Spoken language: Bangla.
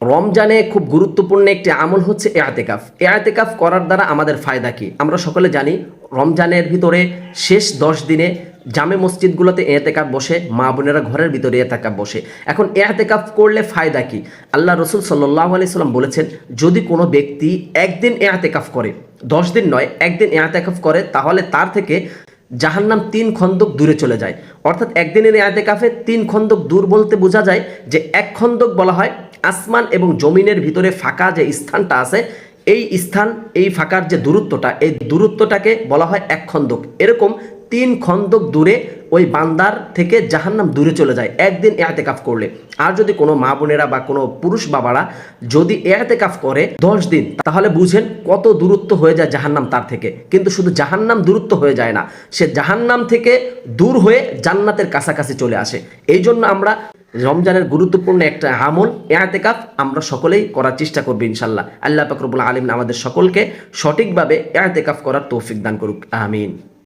রমজানে খুব গুরুত্বপূর্ণ একটি আমল হচ্ছে এআতেকাফ এআতেকাফ করার দ্বারা আমাদের ফায়দা কী? আমরা সকলে জানি, রমজানের ভিতরে শেষ দশ দিনে জামে মসজিদগুলোতে এতেকাপ বসে, মা বোনেরা ঘরের ভিতরে এতেকাপ বসে। এখন এতেকাপ করলে ফায়দা কি? আল্লাহ রসুল সাল্লাহ সাল্লাম বলেছেন, যদি কোনো ব্যক্তি একদিন এতেকাফ করে, দশ দিন নয়, একদিন এতেকাফ করে, তাহলে তার থেকে জাহান্নাম তিন খন্দক দূরে চলে যায়। অর্থাৎ একদিনের এতেকাফে তিন খন্দক দূর বলতে বোঝা যায় যে এক খন্দক বলা হয় আসমান এবং জমিনের ভিতরে ফাঁকা যে স্থানটা আছে, এই স্থান, এই ফাঁকার যে দূরত্বটা, এই দূরত্বটাকে বলা হয় এক খন্দক এরকম তিন খন্দক দূরে ওই বান্দার থেকে জাহান্নাম দূরে চলে যায়। একদিন এতেকাফ করলে। আর যদি কোনো মা বোনেরা বা কোনো পুরুষ বাবারা যদি এতেকাফ করে দশ দিন, তাহলে বুঝেন কত দূরত্ব হয়ে যায় জাহান্নাম তার থেকে। কিন্তু শুধু জাহান্নাম দূরত্ব হয়ে যায় না, সে জাহান্নাম থেকে দূর হয়ে জান্নাতের কাছাকাছি চলে আসে। এই জন্য আমরা রমজানের গুরুত্বপূর্ণ একটা আমল, এতেকাফ, আমরা সকলেই করার চেষ্টা করব ইনশাল্লাহ। আল্লাহ পাকরবুল আলমিন আমাদের সকলকে সঠিকভাবে এতেকাফ করার তৌফিক দান করুক। আমিন।